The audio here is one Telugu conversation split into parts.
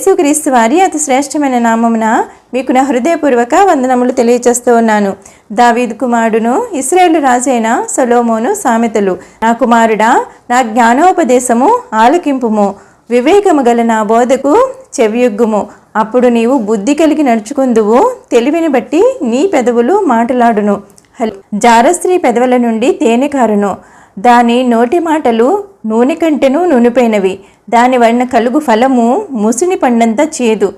యేసుక్రీస్తు వారి అతి శ్రేష్టమైన నామమున మీకు నా హృదయపూర్వక వందనములు తెలియచేస్తూ ఉన్నాను. దావీద్ కుమారుడును ఇస్రాయేల్ రాజైన సొలోమోను సామెతలు. నా కుమారుడా నా జ్ఞానోపదేశము ఆలకింపుము. వివేకము గల నా బోధకు చెవియొగ్గుము. అప్పుడు నీవు బుద్ధి కలిగి నడుచుకుందువు. తెలివిని బట్టి నీ పెదవులు మాటలాడును. హల్- జారస్త్రీ పెదవుల నుండి తేనె కారును. దాని నోటి మాటలు నూనె కంటెను నూనెపోయినవి. దాని వలన కలుగు ఫలము ముసిని పండంతా చేదు.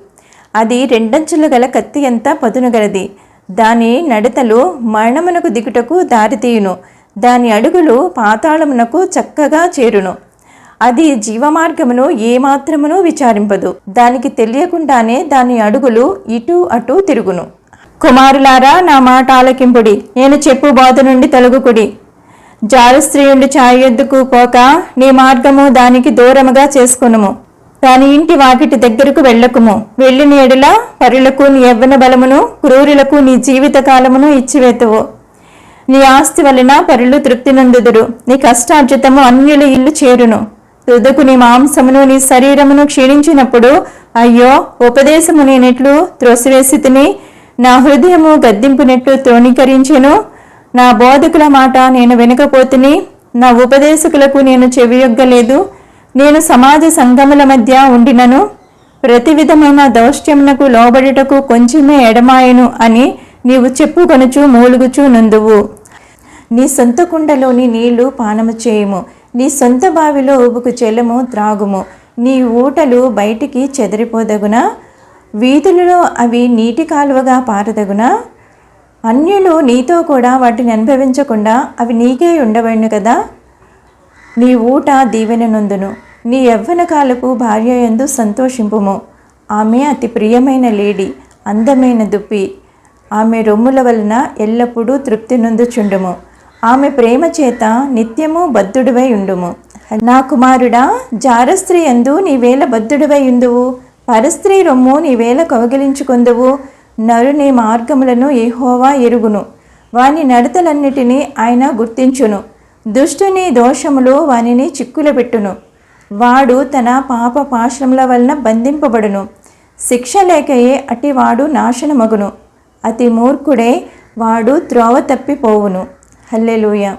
అది రెండంచులు గల కత్తి అంతా పదునుగలది దాని నడతలు మరణమునకు దిగుటకు దారితీయును దాని అడుగులు పాతాళమునకు చక్కగా చేరును. అది జీవమార్గమును ఏమాత్రమును విచారింపదు. దానికి తెలియకుండానే దాని అడుగులు ఇటు అటు తిరుగును. కుమారులారా నా మాట ఆలకింపుడి. నేను చెప్పు బాధ నుండి తొలగుకుడి. జారస్త్రీయుండి ఛాయెద్దుకు పోక నీ మార్గము దానికి దూరముగా చేసుకొనుము. దాని ఇంటి వాకిటి దగ్గరకు వెళ్ళకుము. వెళ్ళిన ఎడల పరులకు నీ యవ్వన బలమును క్రూరులకు నీ జీవిత కాలమును ఇచ్చివేతువు. నీ ఆస్తి వలన పరులు తృప్తి నందుదురు. నీ కష్టార్జితము అన్యుల ఇల్లు చేరును. తుదకు నీ మాంసమును నీ శరీరమును క్షీణించినప్పుడు అయ్యో ఉపదేశము నేనెట్లు త్రోసివేసి తిని నా హృదయము గద్దింపునెట్లు త్రోణీకరించెను నా బోధకుల మాట నేను వినకపోతిని నా ఉపదేశకులకు నేను చెవియొగ్గలేదు. నేను సమాజ సంఘముల మధ్య ఉండినను. ప్రతి విధమైన దౌష్ట్యమునకు లోబడుటకు కొంచెమే ఎడమాయను అని నీవు చెప్పుకొనుచు మూలుగుచు నందువు. నీ సొంత కుండలోని నీళ్ళు పానము చేయుము. నీ సొంత బావిలో ఉబుకు చెలము త్రాగుము. నీ ఊటలు బయటికి చెదిరిపోదగునా? వీధులలో అవి నీటి కాలువగా పారదగునా? అన్యులు నీతో కూడా వాటిని అనుభవించకుండా అవి నీకే ఉండవను కదా? నీ ఊట దీవెన నొందును. నీ యవ్వన కాలపు భార్య ఎందు సంతోషింపుము. ఆమె అతి ప్రియమైన లేడి అందమైన దుప్పి. ఆమె రొమ్ముల వలన ఎల్లప్పుడూ తృప్తి నొందుచుండుము. ఆమె ప్రేమ చేత నిత్యము బద్ధుడివై ఉండుము. నా కుమారుడా జారస్త్రీ ఎందు నీవేళ బద్ధుడివై ఉందువు పరస్త్రీ రొమ్ము నీవేళ కౌగిలించుకొందువు. నరుని మార్గములను ఏహోవా ఎరుగును. వాని నడతలన్నిటినీ ఆయన గుర్తించును. దుష్టుని దోషములు వానిని చిక్కులబెట్టును వాడు తన పాప పాశముల వలన బంధింపబడును. శిక్ష లేకయే అటివాడు నాశనమగును. అతి మూర్ఖుడే వాడు త్రోవ తప్పిపోవును. హల్లెలూయ.